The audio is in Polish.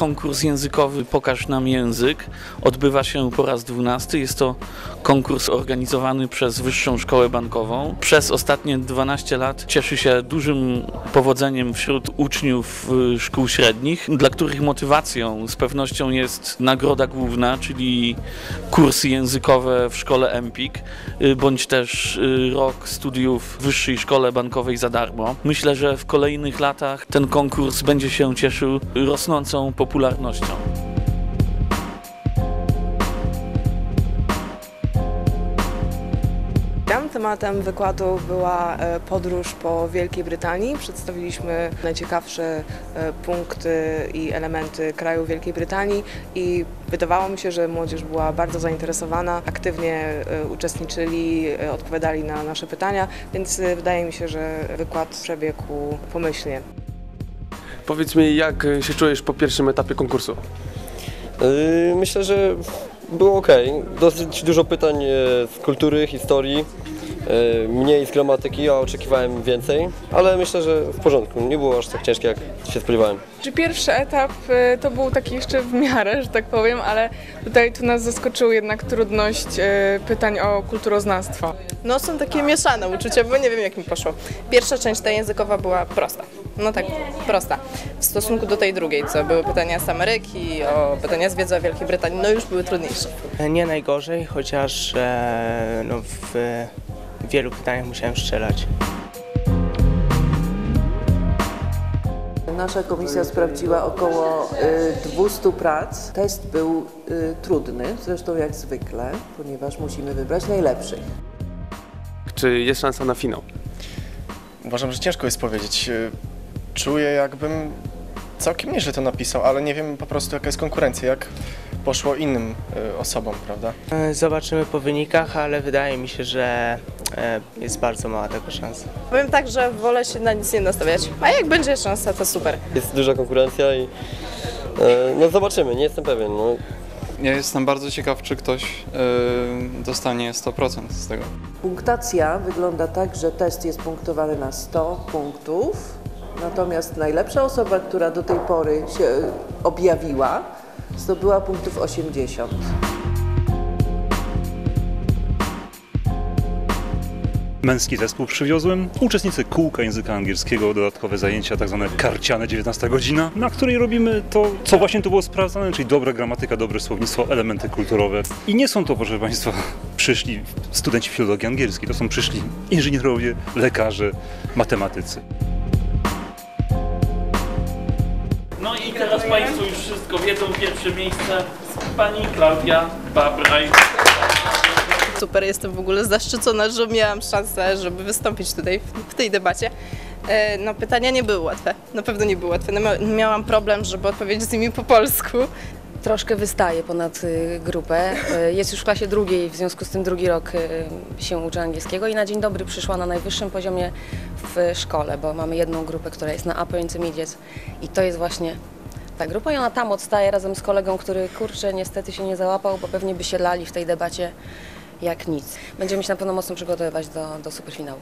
Konkurs językowy Pokaż nam język odbywa się po raz 12. Jest to konkurs organizowany przez Wyższą Szkołę Bankową. Przez ostatnie 12 lat cieszy się dużym powodzeniem wśród uczniów y, szkół średnich, dla których motywacją z pewnością jest nagroda główna, czyli kursy językowe w szkole Empik, y, bądź też y, rok studiów w Wyższej Szkole Bankowej za darmo. Myślę, że w kolejnych latach ten konkurs będzie się cieszył rosnącą popularnością. Tam tematem wykładu była e, podróż po Wielkiej Brytanii. Przedstawiliśmy najciekawsze e, punkty i elementy kraju Wielkiej Brytanii i wydawało mi się, że młodzież była bardzo zainteresowana, aktywnie e, uczestniczyli, odpowiadali na nasze pytania, więc wydaje mi się, że wykład przebiegł pomyślnie. Powiedz mi, jak e, się czujesz po pierwszym etapie konkursu? Yy, Myślę, że było ok. Dosyć dużo pytań e, z kultury, historii, e, mniej z gramatyki, a oczekiwałem więcej, ale myślę, że w porządku. Nie było aż tak ciężkie, jak się spodziewałem. Czy pierwszy etap y, to był taki jeszcze w miarę, że tak powiem, ale tutaj tu nas zaskoczyła jednak trudność y, pytań o kulturoznawstwo. No są takie mieszane uczucia, bo nie wiem jak mi poszło. Pierwsza część ta językowa była prosta. No tak, prosta. W stosunku do tej drugiej, co były pytania z Ameryki, o pytania z wiedzy o Wielkiej Brytanii, no już były trudniejsze. Nie najgorzej, chociaż e, no, w wielu pytaniach musiałem strzelać. Nasza komisja sprawdziła około y, 200 prac. Test był y, trudny, zresztą jak zwykle, ponieważ musimy wybrać najlepszych. Czy jest szansa na finał? Uważam, że ciężko jest powiedzieć. Czuję jakbym całkiem nieźle to napisał, ale nie wiem po prostu jaka jest konkurencja, jak poszło innym y, osobom, prawda? E, Zobaczymy po wynikach, ale wydaje mi się, że e, jest bardzo mała tego szansa. Powiem tak, że wolę się na nic nie nastawiać, a jak będzie szansa, to super. Jest duża konkurencja i e, no zobaczymy, nie jestem pewien. No. Ja jestem bardzo ciekaw, czy ktoś y, dostanie 100% z tego. Punktacja wygląda tak, że test jest punktowany na 100 punktów, natomiast najlepsza osoba, która do tej pory się y, objawiła, zdobyła punktów 80. Męski zespół przywiozłem. Uczestnicy kółka języka angielskiego, dodatkowe zajęcia, tak zwane karciane 19 godzina, na której robimy to, co właśnie tu było sprawdzane, czyli dobra gramatyka, dobre słownictwo, elementy kulturowe. I nie są to, proszę Państwa, przyszli studenci filologii angielskiej, to są przyszli inżynierowie, lekarze, matematycy. I teraz Państwo już wszystko wiedzą. Pierwsze miejsce pani Klaudia Babraj. Super, jestem w ogóle zaszczycona, że miałam szansę, żeby wystąpić tutaj w, tej debacie. E, No pytania nie były łatwe, na pewno nie były łatwe. No, mia- miałam problem, żeby odpowiedzieć z nimi po polsku. Troszkę wystaje ponad y, grupę. Y, Jest już w klasie drugiej, w związku z tym drugi rok y, się uczy angielskiego i na dzień dobry przyszła na najwyższym poziomie w szkole, bo mamy jedną grupę, która jest na Upper Intermediate i to jest właśnie ta grupa i ona tam odstaje razem z kolegą, który kurczę niestety się nie załapał, bo pewnie by się lali w tej debacie jak nic. Będziemy się na pewno mocno przygotowywać do, do superfinału.